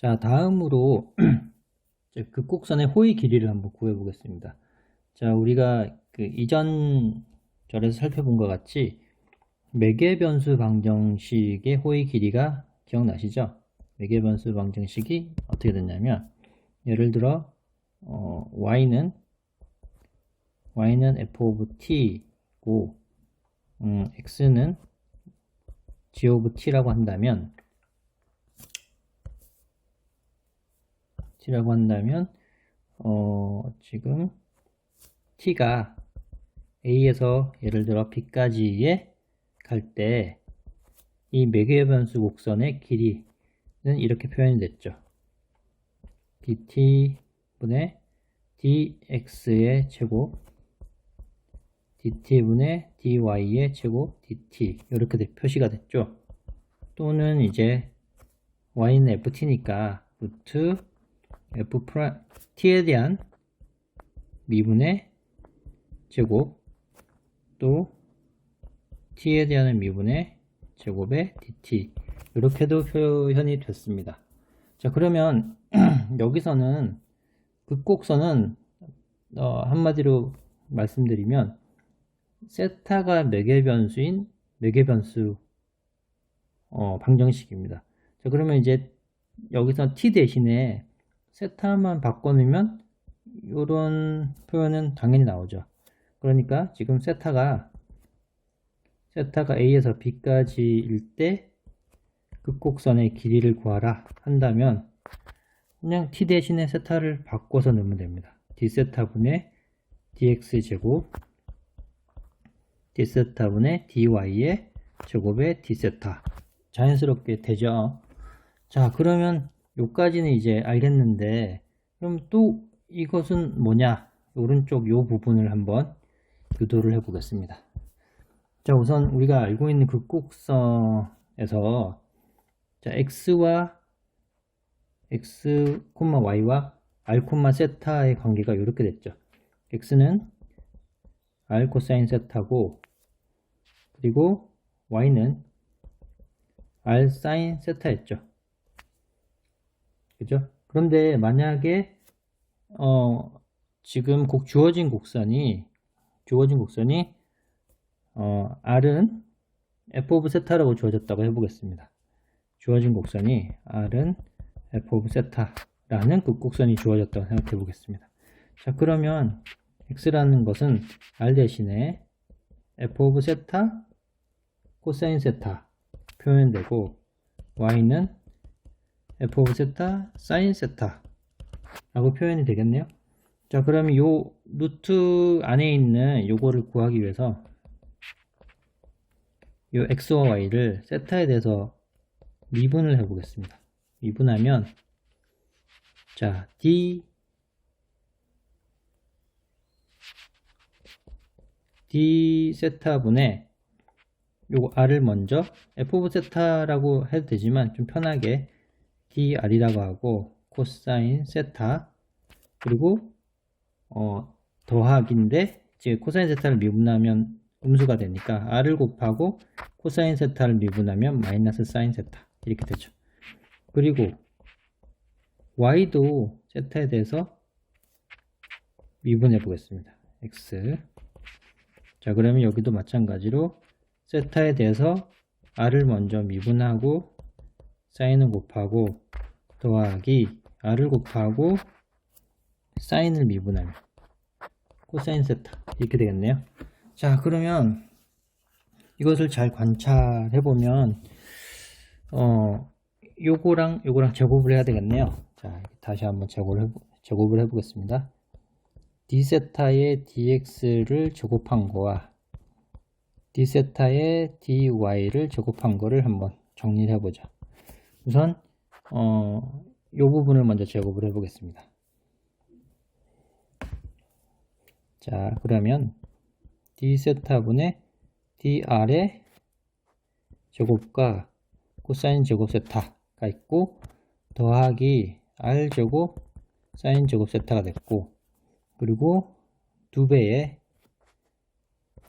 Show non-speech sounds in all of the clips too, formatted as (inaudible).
자, 다음으로 (clears throat) 극곡선의 호의 길이를 한번 구해 보겠습니다. 자, 우리가 그 이전 절에서 살펴본 것 같이 매개 변수 방정식의 호의 길이가 기억나시죠? 매개 변수 방정식이 어떻게 됐냐면 예를 들어 어, y는 y는 f of t고 음, x는 g of t라고 한다면 t라고 한다면 어, 지금 t가 a에서 예를 들어 b까지에 갈 때 이 매개 변수 곡선의 길이는 이렇게 표현이 됐죠. dt분의 dx의 제곱 dt분의 dy의 제곱 dt 이렇게 표시가 됐죠. 또는 이제 y는 ft니까 루트 f 프라 t에 대한 미분의 제곱 또 t에 대한 미분의 제곱의 dt 이렇게도 표현이 됐습니다. 자 그러면 (clears throat) 여기서는 극곡선은 어, 한마디로 말씀드리면 세타가 매개 변수인 매개 변수 어, 방정식입니다. 자 그러면 이제 여기서 t 대신에 세타만 바꿔놓으면 이런 표현은 당연히 나오죠. 그러니까 지금 세타가 세타가 a에서 b까지일 때 극곡선의 길이를 구하라 한다면 그냥 t 대신에 세타를 바꿔서 넣으면 됩니다. d세타분의 dx제곱 d세타분의 dy의 제곱의 d세타 자연스럽게 되죠. 자 그러면 요까지는 이제 알겠는데 그럼 또 이것은 뭐냐? 오른쪽 요 부분을 한번 유도를 해 보겠습니다. 자 우선 우리가 알고 있는 극곡선에서 자 x와 x, y와 r, 세타의 관계가 이렇게 됐죠. x는 r 코사인 세타고 그리고 y는 r 사인 세타였죠 그죠? 그런데 만약에 어, 지금 곡 주어진 곡선이 주어진 곡선이 어, R은 f of 세타라고 주어졌다고 해보겠습니다. 주어진 곡선이 R은 f of 세타라는 그 곡선이 주어졌다고 생각해 보겠습니다. 자 그러면 x라는 것은 r 대신에 f of 세타 코사인 세타 표현되고 y는 f of 세타 사인 세타 라고 표현이 되겠네요. 자 그러면 요 루트 안에 있는 요거를 구하기 위해서 요 x와 y를 세타에 대해서 미분을 해 보겠습니다. 미분하면 자 d d 세타분의 요거 r을 먼저 f of 세타라고 해도 되지만 좀 편하게 dr이라고 하고 코사인 세타 그리고 어, 더하기인데 이제 코사인 세타를 미분하면 음수가 되니까 r을 곱하고 코사인 세타를 미분하면 마이너스 사인 세타 이렇게 되죠. 그리고 y도 세타에 대해서 미분해 보겠습니다. x 자 그러면 여기도 마찬가지로 세타에 대해서 r을 먼저 미분하고 사인을 곱하고 더하기 r을 곱하고 사인을 미분하면 코사인 세타. 이렇게 되겠네요. 자 그러면 이것을 잘 관찰해 보면 어 요거랑 요거랑 제곱을 해야 되겠네요. 자 다시 한번 제곱을, 해보, 제곱을 해보겠습니다. d세타의 dx를 제곱한 거와 d세타의 dy를 제곱한 거를 한번 정리를 해보죠 우선 어, 이 부분을 먼저 제곱을 해 보겠습니다. 자, 그러면 d세타분의 dr의 제곱과 코사인 제곱 세타가 있고 더하기 r제곱 사인 제곱 세타가 됐고 그리고 두 배의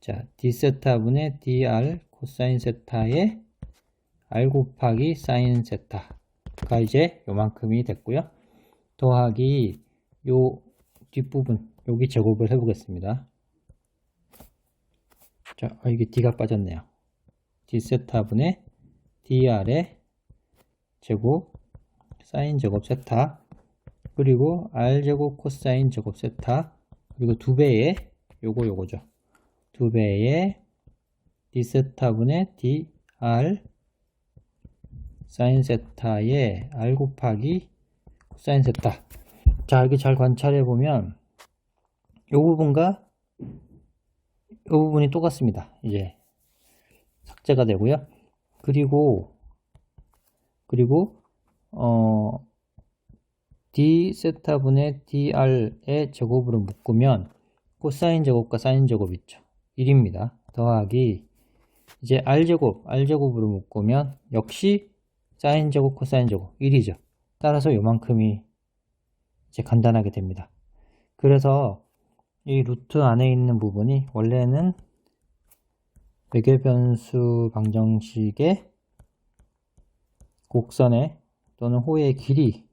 자 d세타분의 dr 코사인 세타의 r 곱하기 사인 세타 가 이제 요만큼이 됐고요. 더하기 요 뒷부분 여기 제곱을 해보겠습니다. 자, 아, 이게 D가 빠졌네요. D 세타분의 DR의 제곱 사인 제곱 세타 그리고 R 제곱 코사인 제곱 세타 그리고 두 배의 요거 요거죠. 두 배의 D 세타분의 DR 사인 세타의 R 곱하기 코사인 세타 자 이렇게 잘 관찰해 보면 요 부분과 이 부분이 똑같습니다. 이제 삭제가 되고요. 그리고 그리고 어 d 세타 분의 dr의 제곱으로 묶으면 코사인 제곱과 사인 제곱 있죠. 1입니다. 더하기 이제 r 제곱 r 제곱으로 묶으면 역시 사인 제곱 코사인 제곱 1이죠. 따라서 요만큼이 이제 간단하게 됩니다. 그래서 이 루트 안에 있는 부분이 원래는 외계변수 방정식의 곡선의 또는 호의 길이를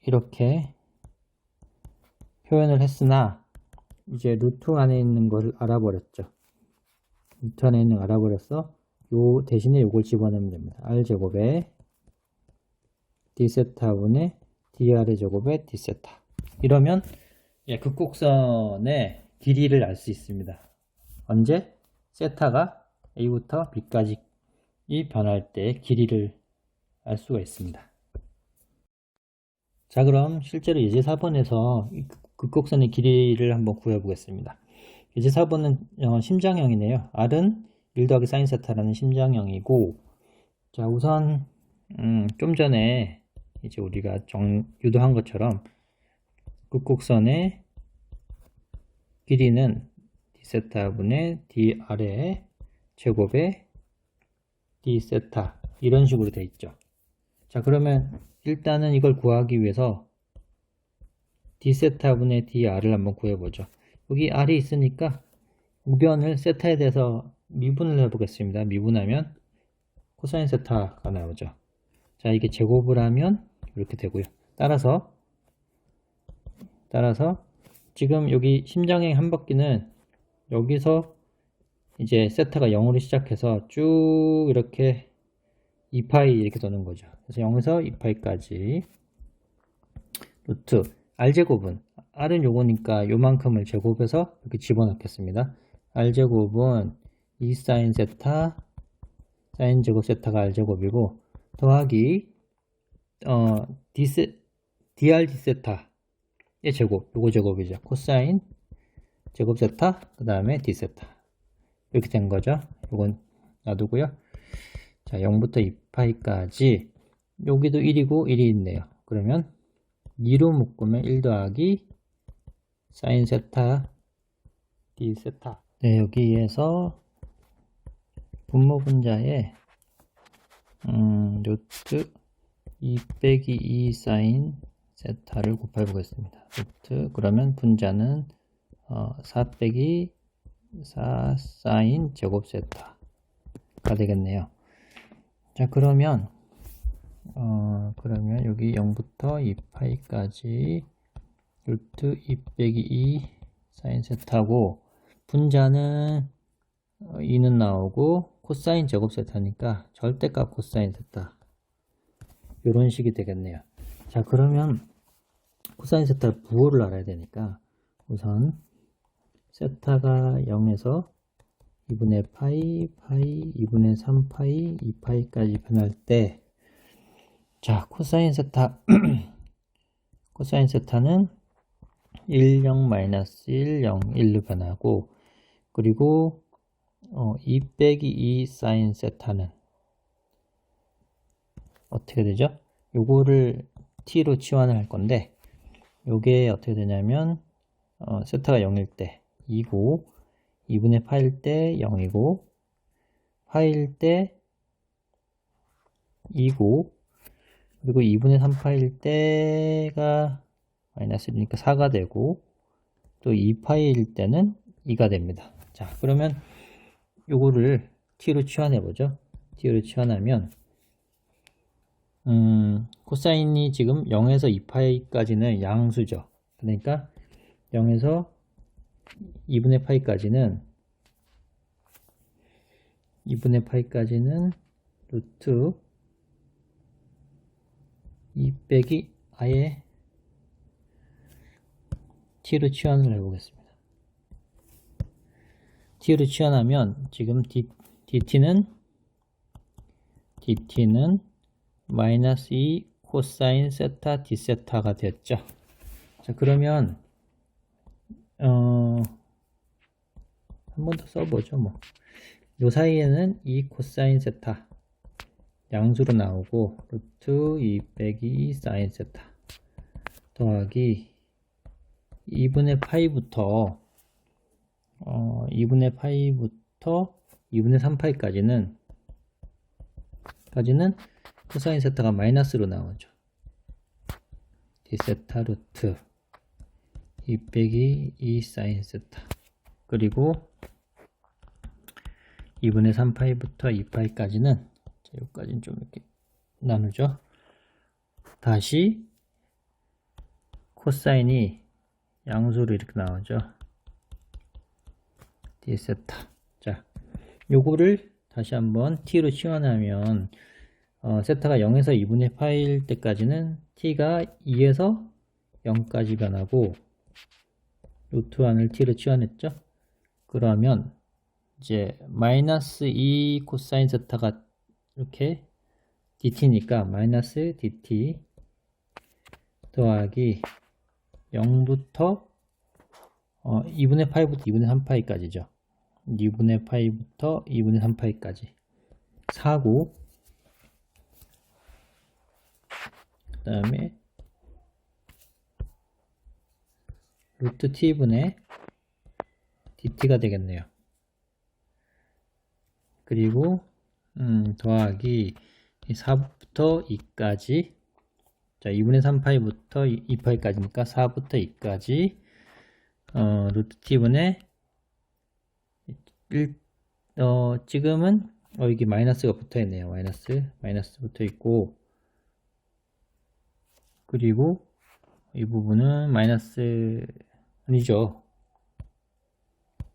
이렇게 표현을 했으나 이제 루트 안에 있는 것을 알아버렸죠. 루트 안에 있는 걸 알아버렸어. 요 대신에 요걸 집어넣으면 됩니다. r제곱에 d세타분의 dr의 제곱에 d세타 이러면 예, 극곡선의 길이를 알 수 있습니다. 언제? 세타가 a부터 b까지 이 변할 때 길이를 알 수가 있습니다. 자 그럼 실제로 예제 4번에서 극곡선의 길이를 한번 구해 보겠습니다. 예제 4번은 어, 심장형이네요. R은 1 더하기 사인 세타라는 심장형이고 자 우선 음, 좀 전에 이제 우리가 정, 유도한 것처럼 극곡선의 길이는 d세타분의 dr의 제곱에 d세타 이런 식으로 돼 있죠. 자 그러면 일단은 이걸 구하기 위해서 d세타분의 dr을 한번 구해보죠. 여기 r이 있으니까 우변을 세타에 대해서 미분을 해보겠습니다. 미분하면 코사인 세타가 나오죠. 자 이게 제곱을 하면 이렇게 되고요. 따라서 따라서 지금 여기 심장행 한 바퀴는 여기서 이제 세타가 0으로 시작해서 쭉 이렇게 2파이 이렇게 도는 거죠. 그래서 0에서 2파이까지 루트 r제곱은 r은 요거니까 요만큼을 제곱해서 이렇게 집어넣겠습니다. r제곱은 2 사인 세타 사인 제곱 세타가 r제곱이고 더하기 어 디세 dr d세타의 제곱 요거 제곱이죠. 코사인 제곱 세타 그 다음에 d세타 이렇게 된 거죠. 요건 놔두고요. 자 0부터 2파이까지 여기도 1이고 1이 있네요. 그러면 2로 묶으면 1 더하기 사인 세타 d 세타 네 여기에서 분모 분자에 음, 루트 2 빼기 2 사인 세타를 곱해 보겠습니다. 루트 그러면 분자는 어, 4 빼기 4 사인 제곱 세타가 되겠네요. 자 그러면 어, 그러면 여기 0부터 2파이까지 루트 2 빼기 2 사인 세타고 분자는 2는 나오고 코사인 제곱 세타니까 절대값 코사인 세타 이런 식이 되겠네요. 자 그러면 코사인 세타 부호를 알아야 되니까 우선 세타가 0에서 2분의 파이, 파이, 2분의 3파이, 2파이까지 변할 때, 자, 코사인 세타, (clears throat) 코사인 세타는 1, 0, 마이너스 1, 0, 1로 변하고, 그리고 어, 2 빼기 2 사인 세타는 어떻게 되죠? 요거를 t로 치환을 할 건데, 요게 어떻게 되냐면, 어, 세타가 0일 때 2고, 2분의 파일 때 0이고, 파일 때 2고, 그리고 2분의 3 파일 때가 마이너스 1이니까 4가 되고, 또 2파일 때는 2가 됩니다. 자, 그러면 요거를 t로 치환해 보죠. t를 치환하면 음, 코사인이 지금 0에서 2파이까지는 양수죠. 그러니까 0에서 2분의 파이까지는 2분의 파이까지는 루트 2 빼기 아예 t로 치환을 해보겠습니다. T로 치환하면 지금 d, dt는 dt는 마이너스 2 코사인 세타 d 세타가 됐죠. 자 그러면 어, 한 번 더 써보죠 뭐. 요 사이에는 2 코사인 세타 양수로 나오고 루트 2 빼기 사인 세타 더하기 2분의 파이부터 어, 2분의 파이부터 2분의 3파이까지는 까지는 코사인 세타가 마이너스로 나오죠. d 세타 루트 2 빼기 2 사인 세타 그리고 2분의 3파이부터 2파이까지는 자, 여기까지는 좀 이렇게 나누죠. 다시 코사인이 양수로 이렇게 나오죠. 세타. 자, 요거를 다시 한번 t로 치환하면 어, 세타가 0에서 2분의 파일 때까지는 t가 2에서 0까지 변하고 루트 1을 t로 치환했죠. 그러면 이제 마이너스 2 코사인 세타가 이렇게 dt니까 마이너스 dt 더하기 0부터 어, 2분의 파이부터 2분의 3파이까지죠. 2분의 파이부터 2분의 3파이까지. 4고 그 다음에 루트 t분의 dt가 되겠네요. 그리고 음, 더하기 4부터 2까지. 자 2분의 3파이부터 2파이까지니까 4부터 2까지. 어, 루트 t분의 1, 어, 지금은 어, 여기 마이너스가 붙어 있네요. 마이너스 마이너스 붙어 있고 그리고 이 부분은 마이너스 아니죠.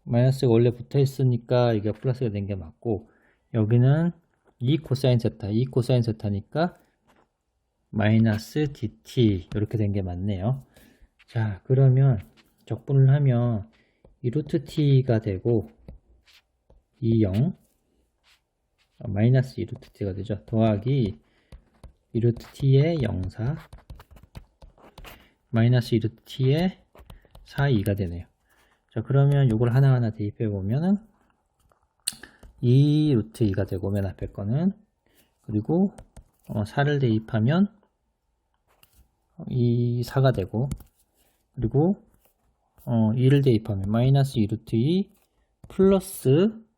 마이너스가 원래 붙어 있으니까 이게 플러스가 된 게 맞고 여기는 2 코사인 세타 2 코사인 세타니까 마이너스 dt 이렇게 된 게 맞네요. 자 그러면 적분을 하면 이 루트 t가 되고 2 0 마이너스 2 루트 t가 되죠. 더하기 2 루트 t의 0 4 마이너스 2 루트 t의 4 2가 되네요. 자 그러면 이걸 하나하나 대입해 보면은 2 루트 2가 되고 맨 앞에 거는 그리고 어, 4를 대입하면 이 4가 되고 그리고 어, 2를 대입하면 마이너스 2 루트 2 플러스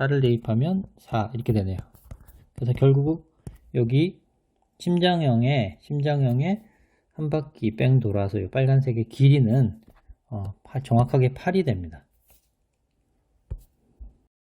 4를 대입하면 4 이렇게 되네요. 그래서 결국 여기 심장형의 심장형의 한 바퀴 뺑 돌아서 이 빨간색의 길이는 어, 파- 정확하게 8이 됩니다.